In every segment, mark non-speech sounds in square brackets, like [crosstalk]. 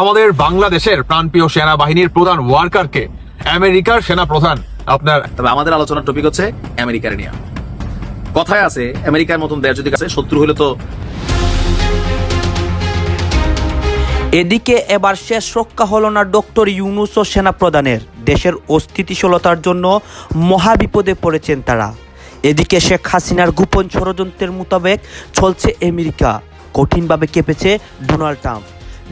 আমাদের বাংলাদেশের প্রাণপ্রিয় সেনাবাহিনীর প্রধান ওয়ার্কারকে আমেরিকার সেনা প্রধান আপনার তবে আমাদের আলোচনার টপিক হচ্ছে আমেরিকার নিয়ে। কথায় আছে আমেরিকার মতন দেশ যদি কাছে শত্রু হলে তো এদিকে এবার শেষ রক্ষা হল না ডক্টর ইউনুস ও সেনাপ্রধানের। দেশের অস্থিতিশীলতার জন্য মহাবিপদে পড়েছেন তারা। এদিকে শেখ হাসিনার গোপন ষড়যন্ত্রের মোতাবেক চলছে আমেরিকা। কঠিনভাবে কেঁপেছে ডোনাল্ড ট্রাম্প।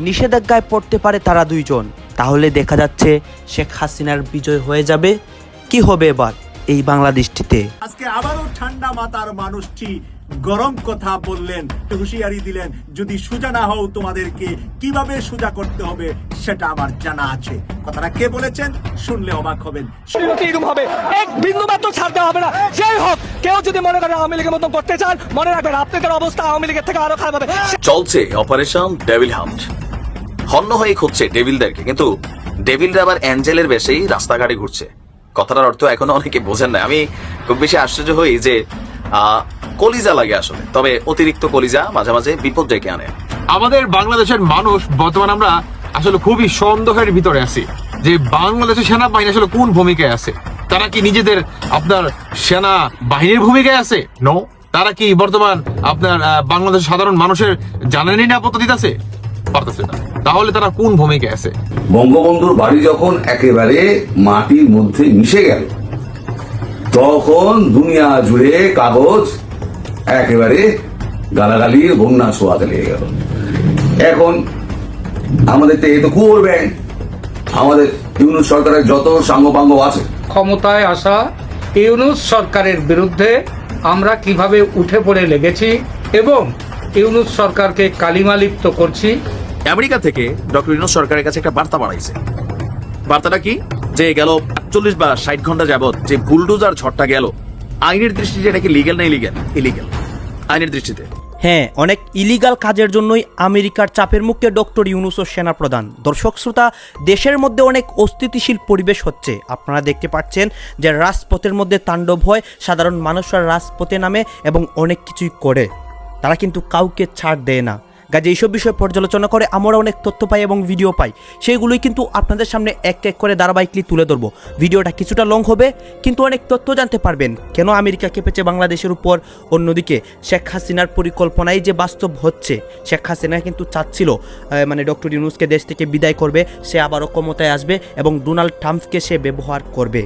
নিষেধাজ্ঞায় পড়তে পারে তারা দুইজন। তাহলে দেখা যাচ্ছে শেখ হাসিনার বিজয় হয়ে যাবে। কি হবে এবার এই বাংলাদেশটিতে? আজকে আবারও ঠান্ডা মাথার মানুষটি গরম কথা বললেন হুঁশিয়ারি দিলেন যদি সোজা না হও তোমাদেরকে কীভাবে সোজা করতে হবে সেটা আমার জানা আছে। কথাটা কে বলেছেন? শুনলে অবাক হবেন। এরকম হবে এক বিন্দু মাত্র ছাড় দেওয়া হবে না। সেই হোক কেউ যদি মনে করেন আওয়ামী লীগের মতন করতে চান মনে রাখবেন আপনাদের অবস্থা আওয়ামী লীগের থেকে আরও খারাপ হবে। চলছে অপারেশন ডেভিল হান্ট। হন্য হয়ে খুঁজছে ডেভিলদেরকে কিন্তু ডেভিলরা আবার অ্যাঞ্জেলের বেশেই রাস্তাঘাটে ঘুরছে। কথাটার অর্থ এখনও অনেকে বোঝেন না। আমি খুব বেশি আশ্চর্য হই যে কলিজা লাগে আসলে তবে অতিরিক্ত কলিজা মাঝে মাঝে বিপদ ডেকে আনে। আমাদের বাংলাদেশের মানুষ বর্তমানে আমরা আসলে খুবই সন্দেহের ভিতরে আছি যে বাংলাদেশের সেনাবাহিনী আসলে কোন ভূমিকায় আছে? তারা কি নিজেদের আপনার সেনা বাহিনীর ভূমিকায় আছে? নো তারা কি বর্তমান আপনার আহ, বাংলাদেশের সাধারণ মানুষের জানের নিরাপত্তা দিতেছে? পারতেছে না। তাহলে তারা কোন ভূমিকায় আছে? বঙ্গবন্ধুর বাড়ি যখন একেবারে মাটির মধ্যে মিশে গেল তখন দুনিয়া জুড়ে কাগজ একেবারে গালাগালির বন্যা সোয়াতে লেগে গেল। এখন আমাদের তো এই তো কুয়োর ব্যাংক আমাদের ইউনুস সরকারের যত সাঙ্গপাঙ্গ আছে। ক্ষমতায় আসা ইউনুস সরকারের বিরুদ্ধে আমরা কীভাবে উঠে পড়ে লেগেছি এবং ইউনুস সরকারকে কালিমালিপ্ত করছি। আমেরিকা থেকে ডক্টর ইউনুস সরকারের কাছে একটা বার্তা বাড়াইছে। বার্তাটা কি? যে গেল আটচল্লিশ বা ষাট ঘণ্টা যাবত যে বুলডোজার ঝড়টা গেল আইনের দৃষ্টিতে এটা কি লিগেল না ইলিগেল ইলিগেল আইনের দৃষ্টিতে। হ্যাঁ অনেক ইলিগাল কাজের জন্যই আমেরিকার চাপের মুখে ডক্টর ইউনুস ও সেনাপ্রধান। দর্শক শ্রোতা দেশের মধ্যে অনেক অস্থিতিশীল পরিবেশ হচ্ছে। আপনারা দেখতে পাচ্ছেন যে রাজপথের মধ্যে তাণ্ডব হয় সাধারণ মানুষরা রাজপথে নামে এবং অনেক কিছুই করে। তারা কিন্তু কাউকে ছাড় দেয় না। কাজে এইসব বিষয়ে পর্যালোচনা করে আমরা অনেক তথ্য পাই এবং ভিডিও পাই। সেইগুলোই কিন্তু আপনাদের সামনে এক এক করে ধারাবাহিকলি তুলে ধরবো। ভিডিওটা কিছুটা লং হবে, কিন্তু অনেক তথ্য জানতে পারবেন। কেন আমেরিকা কেঁপেছে বাংলাদেশের উপর? অন্যদিকে, শেখ হাসিনার পরিকল্পনাই যে বাস্তব হচ্ছে, শেখ হাসিনা কিন্তু চাচ্ছিল মানে ডক্টর ইউনুসকে দেশ থেকে বিদায় করবে, সে আবারও ক্ষমতায় আসবে এবং ডোনাল্ড ট্রাম্পকে সে ব্যবহার করবে।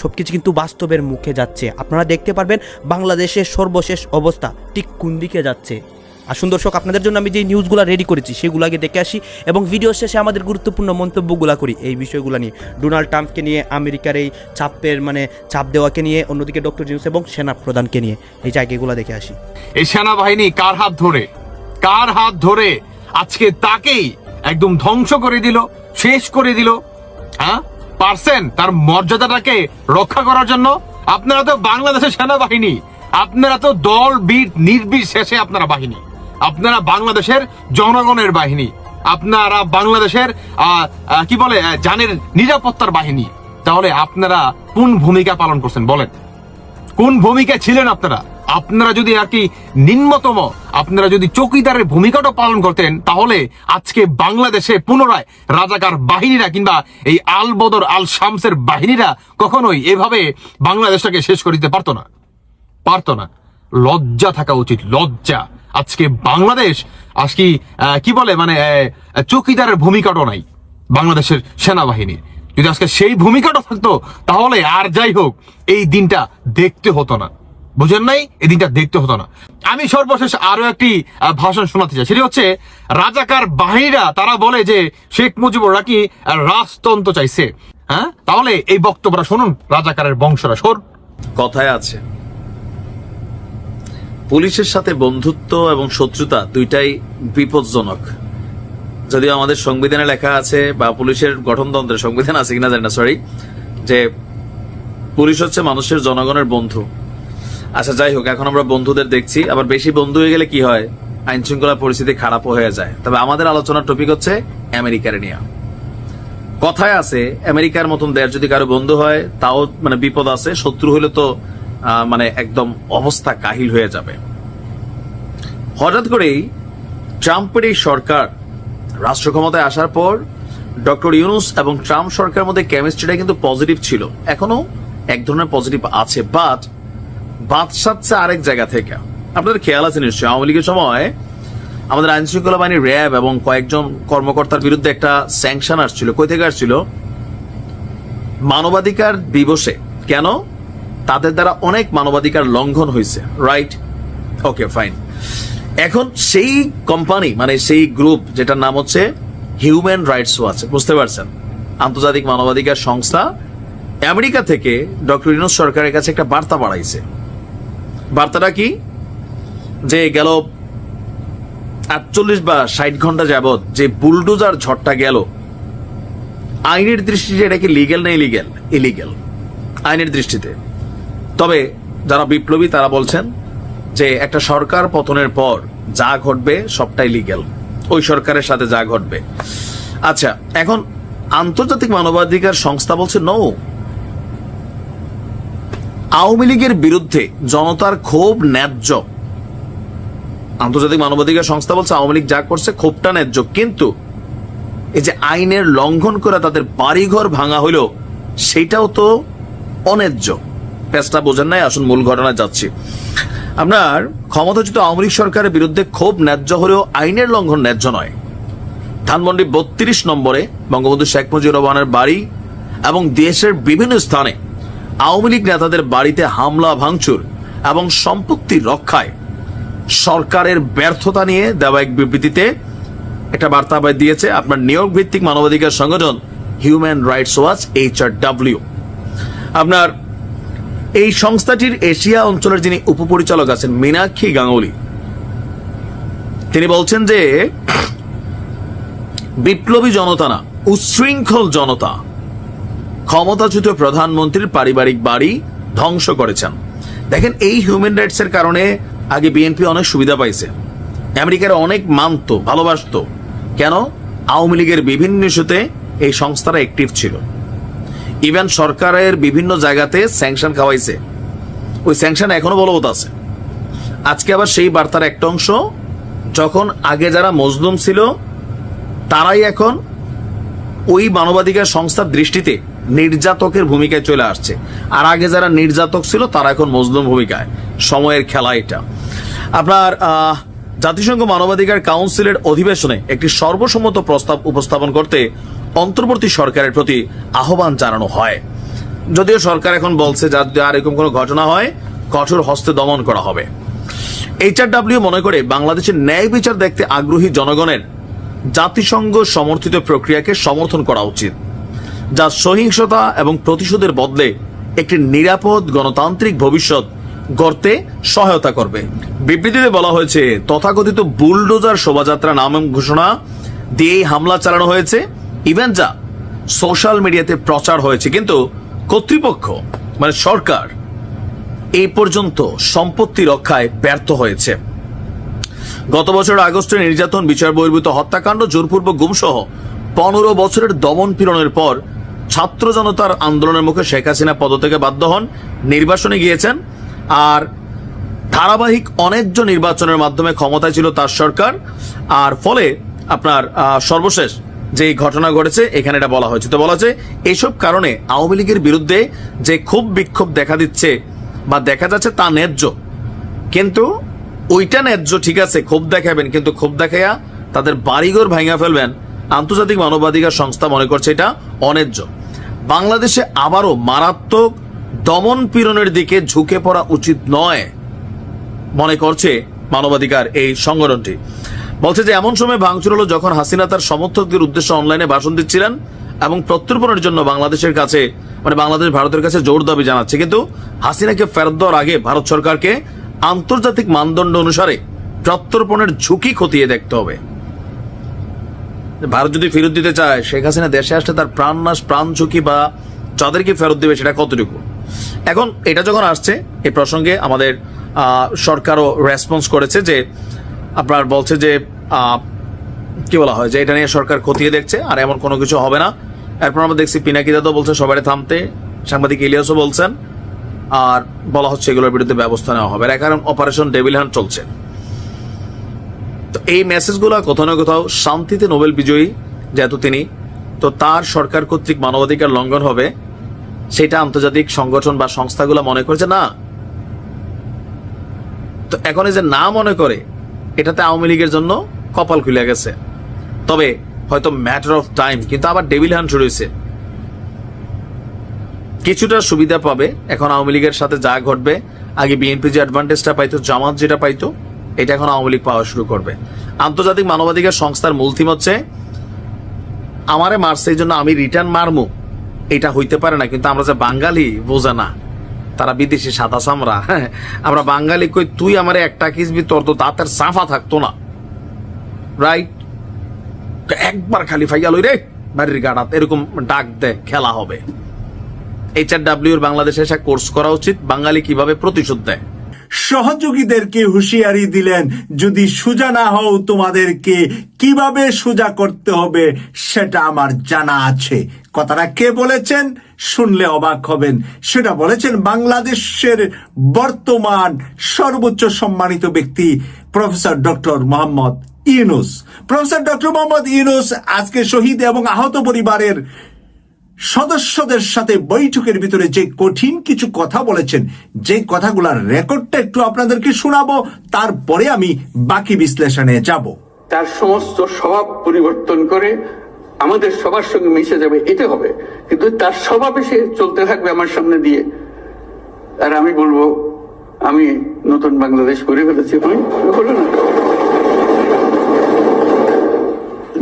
সবকিছু কিন্তু বাস্তবের মুখে যাচ্ছে। আপনারা দেখতে পারবেন বাংলাদেশের সর্বশেষ অবস্থা ঠিক কোন দিকে যাচ্ছে। আসুন দর্শক, আপনাদের জন্য আমি যে নিউজগুলো রেডি করেছি, সেগুলো আগে দেখে আসি এবং ভিডিও শেষে আমাদের গুরুত্বপূর্ণ মন্তব্যগুলো করি এই বিষয়গুলো নিয়ে। ডোনাল্ড ট্রাম্পকে নিয়ে, আমেরিকার এই চাপের মানে চাপ দেওয়াকে নিয়ে, অন্যদিকে ডক্টর জিউস এবং সেনা প্রধানকে নিয়ে এই জায়গাগুলো দেখে আসি। এই সেনাবাহিনী কার হাত ধরে? কার হাত ধরে? আজকে তাকেই একদম ধ্বংস করে দিল, শেষ করে দিল হ্যাঁ? পারছেন তার মর্যাদাটাকে রক্ষা করার জন্য আপনারা তো বাংলাদেশের সেনাবাহিনী, আপনারা তো দল বিট নির্বিশেষে আপনারা বাহিনী। আপনারা বাংলাদেশের জনগণের বাহিনী। আপনারা বাংলাদেশের কি বলে জানের নিরাপত্তার বাহিনী। তাহলে আপনারা কোন ভূমিকা পালন করছেন বলেন? কোন ভূমিকা ছিলেন আপনারা? আপনারা যদি আর কি নিম্নতম, আপনারা যদি চৌকিদারের ভূমিকাটা পালন করতেন, তাহলে আজকে বাংলাদেশে পুনরায় রাজাকার বাহিনীরা কিংবা এই আল বদর আল শামসের বাহিনীরা কখনোই এভাবে বাংলাদেশটাকে শেষ করে দিতে পারতো না। পারতো না। লজ্জা থাকা উচিত, লজ্জা। আজকে বাংলাদেশ আজকে কি বলে মানে চৌকিদারের ভূমিকাটাও নাই বাংলাদেশের সেনাবাহিনীর। যদি আজকে সেই ভূমিকাটা থাকতো, তাহলে আর যাই হোক, এই দিনটা দেখতে হতো না। বুঝেন নাই? এই দিনটা দেখতে হতো না। আমি সর্বশেষ আরও একটি ভাষণ শোনাতে চাই। সেটি হচ্ছে, রাজাকার বাহিনীরা, তারা বলে যে, শেখ মুজিবুর নাকি রাজতন্ত্র চাইছে। হ্যাঁ? তাহলে এই বক্তব্যটা শুনুন, রাজাকারের বংশরা। শোন কথায় আছে, পুলিশের সাথে বন্ধুত্ব এবং শত্রুতা দুইটাই বিপজ্জনক। যদিও আমাদের সংবিধানে লেখা আছে, বা পুলিশের গঠনতন্ত্রে সংবিধান আছে কিনা জানি না সরি যে পুলিশ হচ্ছে মানুষের জনগণের বন্ধু। আচ্ছা যাই হোক, এখন আমরা বন্ধুদের দেখছি। আবার বেশি বন্ধু হয়ে গেলে কি হয়? আইন শৃঙ্খলা পরিস্থিতি খারাপ হয়ে যায়। তবে আমাদের আলোচনার টপিক হচ্ছে আমেরিকার নিয়ে। কথায় আছে, আমেরিকার মতন দেশ যদি কারও বন্ধু হয়, তাও মানে বিপদ আছে, শত্রু হলে তো মানে একদম অবস্থা কাহিল হয়ে যাবে। হঠাৎ করেই ট্রাম্পের এই সরকার রাষ্ট্র ক্ষমতায় আসার পর ডক্টর ইউনুস এবং ট্রাম্প সরকারের মধ্যে কেমিস্ট্রিটা কিন্তু পজিটিভ ছিল। এখনও এক ধরনের পজিটিভ আছে বাট বাদ সাচ্ছে আরেক জায়গা থেকে। আপনাদের খেয়াল আছে নিশ্চয়ই, আওয়ামী লীগের সময় আমাদের আইন শৃঙ্খলা বাহিনী র্যাব এবং কয়েকজন কর্মকর্তার বিরুদ্ধে একটা স্যাংশন আসছিল। কই থেকে আসছিল? মানবাধিকার দিবসে। কেন? তাদের দ্বারা অনেক মানবাধিকার লঙ্ঘন হয়েছে। রাইট ওকে ফাইন এখন সেই কোম্পানি মানে সেই গ্রুপ যেটার নাম হচ্ছে হিউম্যান রাইটস ওয়াচ বুঝতে পারছেন? আন্তর্জাতিক মানবাধিকার সংস্থা, আমেরিকা থেকে ডক্টর ইনোজ সরকারের কাছে একটা বার্তা বাড়াইছে। বার্তাটা কি? যে গেল আটচল্লিশ বা ষাট ঘণ্টা যাবত যে বুলডোজার ঝড়টা গেল, আইনের দৃষ্টিতে এটা কি লিগেল না ইলিগেল ইলিগেল আইনের দৃষ্টিতে। তবে যারা বিপ্লবী, তারা বলছেন যে একটা সরকার পতনের পর যা ঘটবে সবটাই লিগেল ওই সরকারের সাথে যা ঘটবে। আচ্ছা এখন আন্তর্জাতিক মানবাধিকার সংস্থা বলছে নো আওয়ামী লীগের বিরুদ্ধে জনতার ক্ষোভ ন্যায্য। আন্তর্জাতিক মানবাধিকার সংস্থা বলছে আওয়ামী লীগ যা করছে ক্ষোভটা ন্যায্য, কিন্তু এই যে আইনের লঙ্ঘন করে তাদের বাড়িঘর ভাঙা হইল সেটাও তো অন্যায্য। পেঁচটা বোঝেন নাই, আসুন মূল ঘটনা যাচ্ছি। আপনার ক্ষমতাচ্যুত আওয়ামী লীগ সরকারের বিরুদ্ধে ক্ষোভ ন্যায্য হলেও আইনের লঙ্ঘন ন্যায্য নয়। ধানমন্ডি বত্রিশ নম্বরে বঙ্গবন্ধু শেখ মুজিবুর রহমানের বাড়ি এবং দেশের বিভিন্ন স্থানে আওয়ামী লীগ নেতাদের বাড়িতে হামলা, ভাঙচুর এবং সম্পত্তি রক্ষায় সরকারের ব্যর্থতা নিয়ে দেওয়া এক বিবৃতিতে একটা বার্তা দিয়েছে। আপনার ইয়র্ক ভিত্তিক মানবাধিকার সংগঠন Human Rights Watch H R W আপনার এই সংস্থাটির এশিয়া অঞ্চলের যিনি উপপরিচালক আছেন, মীনাক্ষী গাঙ্গুলি, তিনি বলছেন যে বিপ্লবী জনতা না, উচ্ছৃঙ্খল জনতা ক্ষমতাচ্যুত প্রধানমন্ত্রীর পারিবারিক বাড়ি ধ্বংস করেছেন। দেখেন, এই হিউম্যান রাইটস এর কারণে আগে বিএনপি অনেক সুবিধা পাইছে। আমেরিকার অনেক মানত, ভালোবাসতো। কেন? আওয়ামী লীগের বিভিন্ন ইস্যুতে এই সংস্থাটা অ্যাক্টিভ ছিল। ইভেন সরকারের বিভিন্ন জায়গাতে স্যাংশন খাওয়াইছে। ওই স্যাংশন এখনও বলবৎ আছে। আজকে আবার সেই বার্তার একটা অংশ, যখন আগে যারা মজলুম ছিল, তারাই এখন ওই মানবাধিকার সংস্থার দৃষ্টিতে নির্যাতকের ভূমিকায় চলে আসছে। আর আগে যারা নির্যাতক ছিল, তারা এখন মজলুম ভূমিকায়। সময়ের খেলা এটা। আপনার জাতিসংঘ মানবাধিকার কাউন্সিলের অধিবেশনে একটি সর্বসম্মত প্রস্তাব উপস্থাপন করতে অন্তর্বর্তী সরকারের প্রতি আহ্বান জানানো হয়। যদিও সরকার এখন বলছে যাতে আর এরকম কোনো ঘটনা হয়, কঠোর হস্তে দমন করা হবে। এইচআরডব্লিউ মনে করে বাংলাদেশের ন্যায় বিচার দেখতে আগ্রহী জনগণের জাতিসংঘ সমর্থিত প্রক্রিয়াকে সমর্থন করা উচিত। যা সহিংসতা এবং প্রতিশোধের বদলে একটি নিরাপদ গণতান্ত্রিক ভবিষ্যৎ গড়তে সহায়তা করবে। বিবৃতিতে বলা হয়েছে, তথাকথিত বুলডোজার শোভাযাত্রা নাম ঘোষণা দিয়েই হামলা চালানো হয়েছে। ইভেন যা সোশ্যাল মিডিয়াতে প্রচার হয়েছে। কিন্তু কর্তৃপক্ষ মানে সরকার, এই পর্যন্ত সম্পত্তি রক্ষায় ব্যর্থ হয়েছে। গত বছর আগস্টে নির্যাতন, বিচার বহির্ভূত হত্যাকাণ্ড, জোরপূর্বক গুমসহ পনেরো বছরের দমন পীড়নের পর ছাত্র জনতার আন্দোলনের মুখে শেখ হাসিনা পদত্যাগে বাধ্য হন, নির্বাসনে গিয়েছেন, আর ধারাবাহিক অনেকজ নির্বাচনের মাধ্যমে ক্ষমতায় ছিল তার সরকার, আর ফলে আপনার সর্বশেষ যে ঘটনা ঘটেছে, এখানে এটা বলা হয়েছে। তো বলা হয়েছে এইসব কারণে আওয়ামী লীগের বিরুদ্ধে যে খুব বিক্ষোভ দেখা দিচ্ছে বা দেখা যাচ্ছে তা ন্যায্য। কিন্তু ওইটা ন্যায্য, ঠিক আছে, ক্ষোভ দেখাবেন, কিন্তু ক্ষোভ দেখাইয়া তাদের বাড়িঘর ভাঙা ফেলবেন, আন্তর্জাতিক মানবাধিকার সংস্থা মনে করছে এটা অন্যায্য। বাংলাদেশে আবারও মারাত্মক দমন পীড়নের দিকে ঝুঁকে পড়া উচিত নয়। মনে করছে মানবাধিকার এই সংগঠনটি। বলছে যে, এমন সময় ভাঙচুর হলো যখন হাসিনা তার সমর্থকদের উদ্দেশ্যে অনলাইনে ভাষণ দিচ্ছিলেন এবং প্রত্যর্পণের জন্য বাংলাদেশের কাছে মানে বাংলাদেশ, ভারতের কাছে জোর দাবি জানাচ্ছে। কিন্তু হাসিনাকে ফেরত দেওয়ার আগে ভারত সরকারকে আন্তর্জাতিক মানদণ্ড অনুসারে প্রত্যর্পণের ঝুঁকি খতিয়ে দেখতে হবে। ভারত যদি ফেরত দিতে চায়, শেখ হাসিনা দেশে আসলে তার প্রাণ নাশ, প্রাণ ঝুঁকি বা যাদেরকে ফেরত দেবে সেটা কতটুকু? এখন এটা যখন আসছে এই প্রসঙ্গে আমাদের সরকারও রেসপন্স করেছে যে, আপনার বলছে যে কি বলা হয়, যে এটা নিয়ে সরকার খতিয়ে দেখছে আর এমন কোনো কিছু হবে না। এরপর আমরা দেখছি পিনাকি দাদা বলছে সবাই থামতে, সাংবাদিক ইলিয়াসও বলছেন, আর বলা হচ্ছে এগুলোর বিরুদ্ধে ব্যবস্থা নেওয়া হবে। এর কারণ অপারেশন ডেভিল হান্ট চলছে। তো এই মেসেজগুলো কোথাও না কোথাও শান্তিতে নোবেল বিজয়ী যেহেতু তিনি, তো তার সরকার কর্তৃক মানবাধিকার লঙ্ঘন হবে, সেটা আন্তর্জাতিক সংগঠন বা সংস্থাগুলো মনে করছে না। তো এখন এই যে না মনে করে, এটাতে আওয়ামী লীগের জন্য কপাল খুলে গেছে। তবে হয়তো ম্যাটার অফ টাইম কিন্তু আবার ডেভিল হ্যান্ড শুরু হয়েছে। কিছুটা সুবিধা পাবে এখন আওয়ামী লীগের সাথে যা ঘটবে। আগে বিএনপি যে অ্যাডভান্টেজটা পাইতো, জামাত যেটা পাইতো এটা এখন আওয়ামী লীগ পাওয়া শুরু করবে। আন্তর্জাতিক মানবাধিকার সংস্থার মূল থিম হচ্ছে, আমারে মারছে, এই জন্য আমি রিটার্ন মারমু। এটা হইতে পারে না, কিন্তু আমরা যে বাঙালি, বোঝা না। তারা বিদেশি সাদা সামরা [laughs] আমরা বাঙালি কই, তুই আমার একটা কিসবি, তোর তো দাঁতের সাফা থাকতো না। রাইট একবার খালি ফাইয়া লই রে বাড়ির গাড়াত, এরকম ডাক দে, খেলা হবে। এইচআর ডাব্লিউর বাংলাদেশে এসে কোর্স করা উচিত, বাঙালি কীভাবে প্রতিশোধ দেয়? সহযোগীদেরকে হুঁশিয়ারি দিলেন, যদি সোজা না হও, তোমাদেরকে কীভাবে সোজা করতে হবে সেটা আমার জানা আছে। কথাটা কে বলেছেন? শুনলে অবাক হবেন। সেটা বলেছেন বাংলাদেশের বর্তমান সর্বোচ্চ সম্মানিত ব্যক্তি professor doctor Mohammad Yunus. Professor doctor Mohammad Yunus আজকে শহীদ এবং আহত পরিবারের সদস্যদের সাথে বৈঠকের ভিতরে যে কঠিন কিছু কথা বলেছেন, যে কথাগুলোর রেকর্ডটা একটু আপনাদেরকে শোনাবো, তারপরে আমি বাকি বিশ্লেষণে যাব। তার সমস্ত স্বভাব পরিবর্তন করে আমাদের সবার সঙ্গে মিশে যাবে এটা হবে। কিন্তু তার স্বভাবে সে চলতে থাকবে আমার সামনে দিয়ে। আর আমি বলব, আমি নতুন বাংলাদেশ করে ফেলেছি আমি না?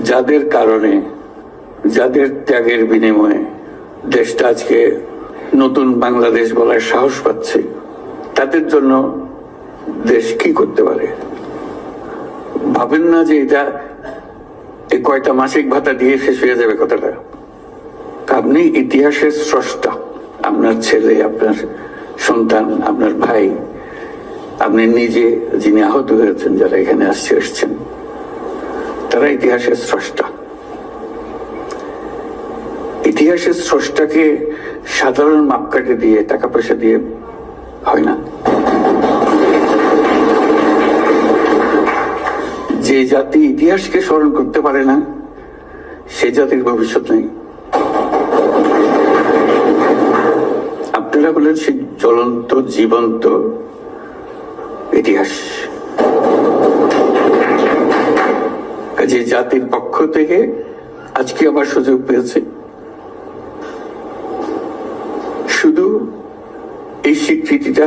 যাদের কারণে যাদের ত্যাগের বিনিময়ে দেশটা আজকে নতুন বাংলাদেশ বলার সাহস পাচ্ছে, তাদের জন্য দেশ কি করতে পারে? ভাবেন না যে এটা এই কয়টা মাসিক ভাতা দিয়ে শেষ হয়ে যাবে কথাটা। আপনি ইতিহাসের স্রষ্টা, আপনার ছেলে, আপনার সন্তান, আপনার ভাই, আপনি নিজে যিনি আহত হয়েছেন, যারা এখানে আসছে, এসছেন, তারা ইতিহাসের স্রষ্টা। ইতিহাসের স্রষ্টাকে সাধারণ মাপকাঠি দিয়ে, টাকা পয়সা দিয়ে হয় না। যে জাতি ইতিহাসকে স্মরণ করতে পারে না, সে জাতির ভবিষ্যৎ নেই। আপনারা বলেন সে জ্বলন্ত, জীবন্ত ইতিহাস। যে জাতির পক্ষ থেকে আজকে আবার সুযোগ পেয়েছে। শুধু এই স্বীকৃতিটা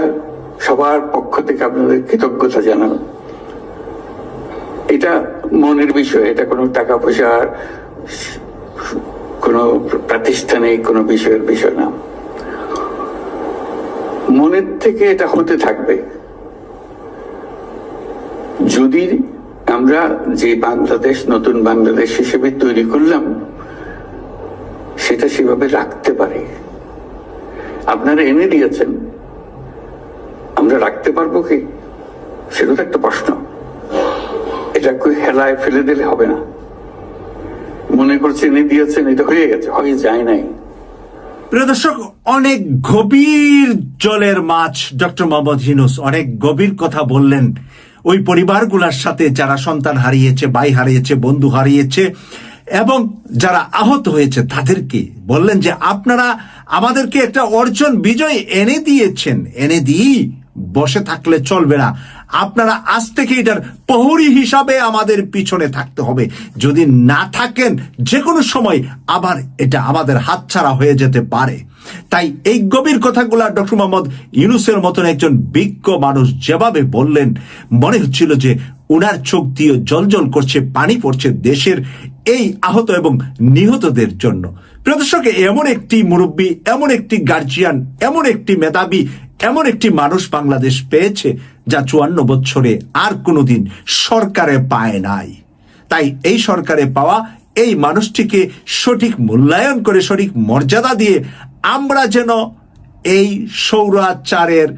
সবার পক্ষ থেকে আপনাদের কৃতজ্ঞতা জানানো। এটা মনের বিষয়, এটা কোনো টাকা পয়সার কোনো প্রাতিষ্ঠানিক কোনো বিষয়ের বিষয় না। মনের থেকে এটা হতে থাকবে। যদি আমরা যে বাংলাদেশ, নতুন বাংলাদেশ হিসেবে তৈরি করলাম, সেটা সেভাবে রাখতে পারি। আপনারা এনে দিয়েছেন। আমরা রাখতে পারব কি? সেটা তো একটা প্রশ্ন। এটা হেলায় ফেলে দিলে হবে না। মনে করছে এনে দিয়েছেন, এটা হয়ে গেছে, হয়ে যায় নাই। প্রিয় দর্শক, অনেক গভীর জলের মাছ ডক্টর মোহাম্মদ হিনুস অনেক গভীর কথা বললেন। ওই পরিবারগুলোর সাথে যারা সন্তান হারিয়েছে, ভাই হারিয়েছে, বন্ধু হারিয়েছে এবং যারা আহত হয়েছে তাদেরকে বললেন যে আপনারা আমাদেরকে একটা অর্জন বিজয় এনে দিয়েছেন, এনে দিই, বসে থাকলে চলবে না। আপনারা আজ থেকে এটার প্রহরী হিসাবে আমাদের পিছনে থাকতে হবে। যদি না থাকেন যে কোনো সময় আবার এটা আমাদের হাতছাড়া হয়ে যেতে পারে। তাই এই গভীর কথাগুলো ডক্টর মোহাম্মদ ইউনুসের মতন একজন বিজ্ঞ মানুষ যেভাবে বললেন, মনে হচ্ছিল যে উনার চোখ দিয়ে জলজল করছে, পানি পড়ছে দেশের এই আহত এবং নিহতদের জন্য। প্রদর্শকে এমন একটি মুরব্বী, এমন একটি গার্জিয়ান এমন একটি মেধাবী, এমন একটি মানুষ বাংলাদেশ পেয়েছে যা চুয়ান্ন বছরে আর কোনোদিন সরকারে পায় নাই। তাই এই সরকারে পাওয়া এই মানুষটিকে সঠিক মূল্যায়ন করে, সঠিক মর্যাদা দিয়ে আমরা যেন এই সৌরাচারের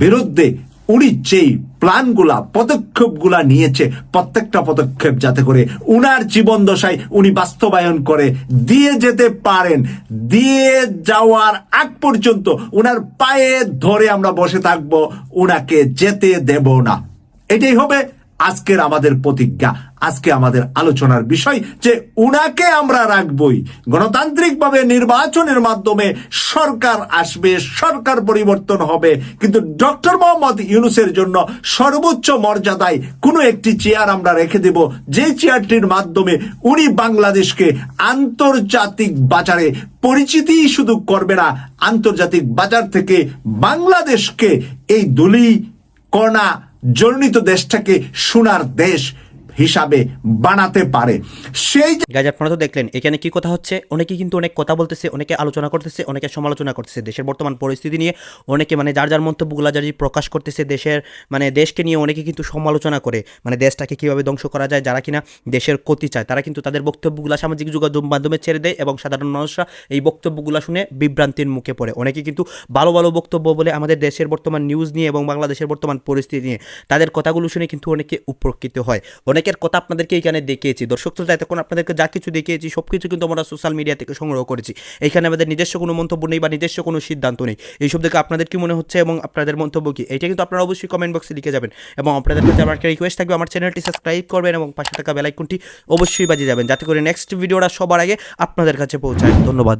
বিরুদ্ধে উনি যেই প্ল্যানগুলা পদক্ষেপগুলা নিয়েছে প্রত্যেকটা পদক্ষেপ যাতে করে উনার জীবন দশায় উনি বাস্তবায়ন করে দিয়ে যেতে পারেন। দিয়ে যাওয়ার আগ পর্যন্ত উনার পায়ে ধরে আমরা বসে থাকব, উনাকে যেতে দেব না। এটাই হবে আজকের আমাদের প্রতিজ্ঞা, আজকে আমাদের আলোচনার বিষয় যে উনাকে আমরা রাখবই। গণতান্ত্রিকভাবে নির্বাচনের মাধ্যমে সরকার আসবে, সরকার পরিবর্তন হবে। কিন্তু ডক্টর মোহাম্মদ ইউনুসের জন্য সর্বোচ্চ মর্যাদায় কোনো একটি চেয়ার আমরা রেখে দেব, যে চেয়ারটির মাধ্যমে উনি বাংলাদেশকে আন্তর্জাতিক বাজারে পরিচিতি শুধু করবে না, আন্তর্জাতিক বাজার থেকে বাংলাদেশকে এই দুলি কণা জর্ণিত দেশটাকে সোনার দেশ হিসাবে বানাতে পারে। সেই গাইজ আপনারা তো দেখলেন, এখানে কি কথা হচ্ছে? অনেকে কিন্তু অনেক কথা বলতেছে, অনেকে আলোচনা করতেছে, অনেকে সমালোচনা করতেছে। দেশের বর্তমান পরিস্থিতি নিয়ে অনেকে মানে যার যার মন্তব্যগুলো যার প্রকাশ করতেছে, দেশের মানে দেশকে নিয়ে অনেকে কিন্তু সমালোচনা করে। মানে দেশটাকে কীভাবে ধ্বংস করা যায়, যারা কিনা দেশের ক্ষতি চায়। তারা কিন্তু তাদের বক্তব্যগুলো সামাজিক যোগাযোগ মাধ্যমে ছেড়ে দেয় এবং সাধারণ মানুষরা এই বক্তব্যগুলো শুনে বিভ্রান্তির মুখে পড়ে। অনেকে কিন্তু ভালো ভালো বক্তব্য বলে আমাদের দেশের বর্তমান নিউজ নিয়ে এবং বাংলাদেশের বর্তমান পরিস্থিতি নিয়ে তাদের কথাগুলো শুনে কিন্তু অনেকে উপকৃত হয়। অনেকের কথা আপনাদেরকে এখানে দেখিয়েছি। দর্শক শ্রোতা, এতক্ষণ আপনাদেরকে যা কিছু দেখিয়েছি সব কিছু কিন্তু আমরা সোশ্যাল মিডিয়া থেকে সংগ্রহ করেছি। এখানে আমাদের নিজস্ব কোনো মন্তব্য নেই বা নিজস্ব কোনো সিদ্ধান্ত নেই। এইসব দেখে আপনাদের কি মনে হচ্ছে এবং আপনাদের মন্তব্য কি? এটা কিন্তু আপনারা অবশ্যই কমেন্ট বক্সে লিখে যাবেন এবং আপনাদের কাছে আমার একটা রিকোয়েস্ট থাকবে, আমার চ্যানেলটি সাবস্ক্রাইব করবেন এবং পাশে থাকা বেলাইকনটি অবশ্যই বাজিয়ে যাবেন। যাতে করে নেক্সট ভিডিওটা সবার আগে আপনাদের কাছে পৌঁছায়। ধন্যবাদ।